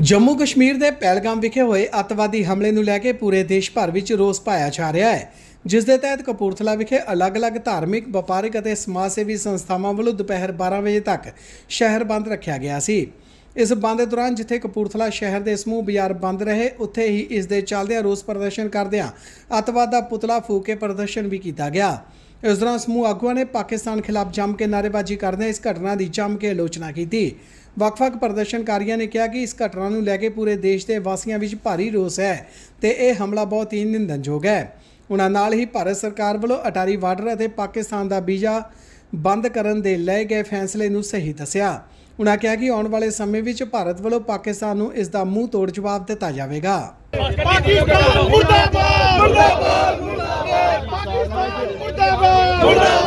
ਜੰਮੂ ਕਸ਼ਮੀਰ ਦੇ ਪਹਿਲਗਾਮ ਵਿਖੇ ਹੋਏ ਅੱਤਵਾਦੀ ਹਮਲੇ ਨੂੰ ਲੈ ਕੇ ਪੂਰੇ ਦੇਸ਼ ਭਰ ਵਿੱਚ ਰੋਸ ਪਾਇਆ ਜਾ ਰਿਹਾ ਹੈ। ਜਿਸ ਦੇ ਤਹਿਤ ਕਪੂਰਥਲਾ ਵਿਖੇ ਅਲੱਗ-ਅਲੱਗ ਧਾਰਮਿਕ, ਵਪਾਰਕ ਅਤੇ ਸਮਾਜ ਸੇਵੀ ਸੰਸਥਾਵਾਂ ਵੱਲੋਂ ਦੁਪਹਿਰ 12 ਵਜੇ ਤੱਕ ਸ਼ਹਿਰ ਬੰਦ ਰੱਖਿਆ ਗਿਆ ਸੀ। ਇਸ ਬੰਦ ਦੌਰਾਨ ਜਿੱਥੇ ਕਪੂਰਥਲਾ ਸ਼ਹਿਰ ਦੇ ਸਮੂਹ ਬਾਜ਼ਾਰ ਬੰਦ ਰਹੇ, ਉੱਥੇ ਹੀ ਇਸ ਦੇ ਚੱਲਦਿਆਂ ਰੋਸ ਪ੍ਰਦਰਸ਼ਨ ਕਰਦਿਆਂ ਅੱਤਵਾਦ ਦਾ ਪੁਤਲਾ ਫੂਕ ਕੇ ਪ੍ਰਦਰਸ਼ਨ ਵੀ ਕੀਤਾ ਗਿਆ। ਇਸ ਦੌਰਾਨ ਸਮੂਹ ਆਗੂਆਂ ਨੇ ਪਾਕਿਸਤਾਨ ਖਿਲਾਫ ਜੰਮ ਕੇ ਨਾਅਰੇਬਾਜ਼ੀ ਕਰਦਿਆਂ ਇਸ ਘਟਨਾ ਦੀ ਜੰਮ ਕੇ ਆਲੋਚਨਾ ਕੀਤੀ। ਵੱਖ-ਵੱਖ ਪ੍ਰਦਰਸ਼ਨਕਾਰੀਆਂ ਨੇ ਕਿਹਾ ਕਿ ਇਸ ਘਟਨਾ ਨੂੰ ਲੈ ਕੇ ਪੂਰੇ ਦੇਸ਼ ਦੇ ਵਾਸੀਆਂ ਵਿੱਚ ਭਾਰੀ ਰੋਸ ਹੈ ਤੇ ਇਹ ਹਮਲਾ ਬਹੁਤ ਹੀ ਨਿੰਦਣਯੋਗ ਹੈ। ਉਹਨਾਂ ਨਾਲ ਹੀ ਭਾਰਤ ਸਰਕਾਰ ਵੱਲੋਂ ਅਟਾਰੀ ਬਾਰਡਰ ਅਤੇ ਪਾਕਿਸਤਾਨ ਦਾ ਵੀਜ਼ਾ ਬੰਦ ਕਰਨ ਦੇ ਲਏ ਗਏ ਫੈਸਲੇ ਨੂੰ ਸਹੀ ਦੱਸਿਆ। ਉਨ੍ਹਾਂ ਕਿਹਾ ਕਿ ਆਉਣ ਵਾਲੇ ਸਮੇਂ ਵਿੱਚ ਭਾਰਤ ਵੱਲੋਂ ਪਾਕਿਸਤਾਨ ਨੂੰ ਇਸ ਦਾ ਮੂੰਹ ਤੋੜ ਜਵਾਬ ਦਿੱਤਾ ਜਾਵੇਗਾ। ਪਾਕਿਸਤਾਨ ਮੁਰਦਾਬਾਦ! ਮੁਰਦਾਬਾਦ! ਮੁਰਦਾਬਾਦ! ਪਾਕਿਸਤਾਨ ਮੁਰਦਾਬਾਦ!